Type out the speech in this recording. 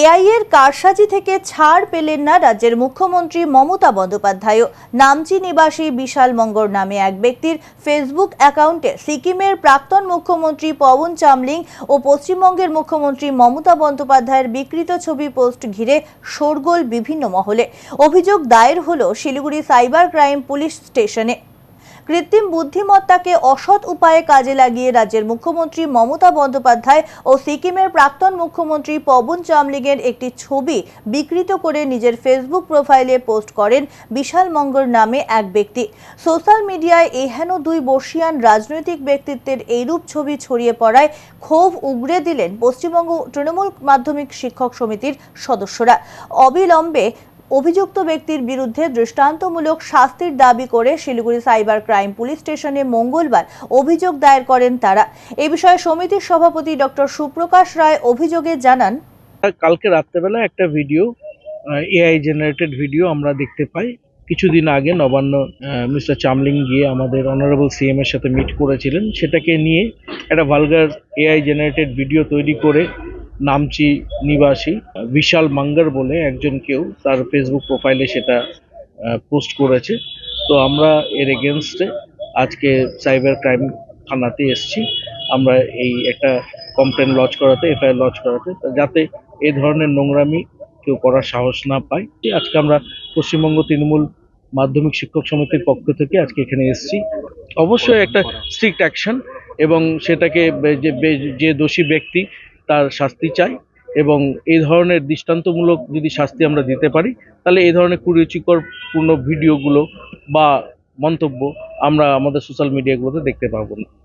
AI এর কারসাজি থেকে ছাড় পেলেন না রাজ্যের মুখ্যমন্ত্রী মমতা বন্দ্যোপাধ্যায়ও নামচি নিবাসী বিশাল মঙ্গর নামে এক ব্যক্তির ফেসবুক অ্যাকাউন্টে সিকিমের প্রাক্তন মুখ্যমন্ত্রী পবন চামলিং ও পশ্চিমবঙ্গের মুখ্যমন্ত্রী মমতা বন্দ্যোপাধ্যায়ের বিকৃত ছবি পোস্ট ঘিরে শোরগোল বিভিন্ন মহলে। অভিযোগ দায়ের হলো শিলিগুড়ি সাইবার ক্রাইম পুলিশ স্টেশনে। কৃত্রিম বুদ্ধিমত্তাকে অসৎ উপায়ে কাজে লাগিয়ে রাজ্যের মুখ্যমন্ত্রী মমতা বন্দ্যোপাধ্যায় ও সিকিমের প্রাক্তন মুখ্যমন্ত্রী পবন চামলিংয়ের একটি ছবি বিকৃত করে নিজের ফেসবুক প্রোফাইলে পোস্ট করেন বিশাল মঙ্গল নামে এক ব্যক্তি। সোশ্যাল মিডিয়ায় এহেন দুই বর্ষিয়ান রাজনৈতিক ব্যক্তিত্বের এইরূপ ছবি ছড়িয়ে পড়ায় ক্ষোভ উগরে দিলেন পশ্চিমবঙ্গ তৃণমূল মাধ্যমিক শিক্ষক সমিতির সদস্যরা। অবিলম্বে অভিযুক্ত ব্যক্তির বিরুদ্ধে দৃষ্টান্তমূলক শাস্তির দাবি করে শিলিগুড়ি সাইবার ক্রাইম পুলিশ স্টেশনে মঙ্গলবার অভিযোগ দায়ের করেন তারা। এ বিষয়ে সমিতির সভাপতি ডক্টর সুপ্রকাশ রায় অভিযোগে জানান কালকে রাত্রেবেলা একটা ভিডিও এআই জেনারেটেড ভিডিও আমরা দেখতে পাই। কিছুদিন আগে নবান্ন মিস্টার চামলিং গিয়ে আমাদের অনারেবল সিএম এর সাথে মিট করেছিলেন। সেটাকে নিয়ে একটা ভালগার এআই জেনারেটেড ভিডিও তৈরি করে নামচি নিবাসী বিশাল মাঙ্গার বলে একজন কেউ তার ফেসবুক প্রোফাইলে সেটা পোস্ট করেছে। তো আমরা এর এগেনস্টে আজকে সাইবার ক্রাইম থানাতে এসেছি। আমরা এই একটা কমপ্লেন লজ করাতে, এফআইআর লজ করাতে যাতে এ ধরনের নোংরামি কেউ করার সাহস না পায়। আজকে আমরা পশ্চিমবঙ্গ তৃণমূল মাধ্যমিক শিক্ষক সমিতির পক্ষ থেকে আজকে এখানে এসেছি। অবশ্যই একটা স্ট্রিক্ট অ্যাকশন এবং সেটাকে যে যে দোষী ব্যক্তি তার শাস্তি চাই এবং এই ধরনের দৃষ্টান্তমূলক যদি শাস্তি আমরা দিতে পারি, তাহলে এই ধরনের কুরুচিকর পূর্ণ ভিডিওগুলো বা মন্তব্য আমরা আমাদের সোশ্যাল মিডিয়াগুলোতে দেখতে পাবো না।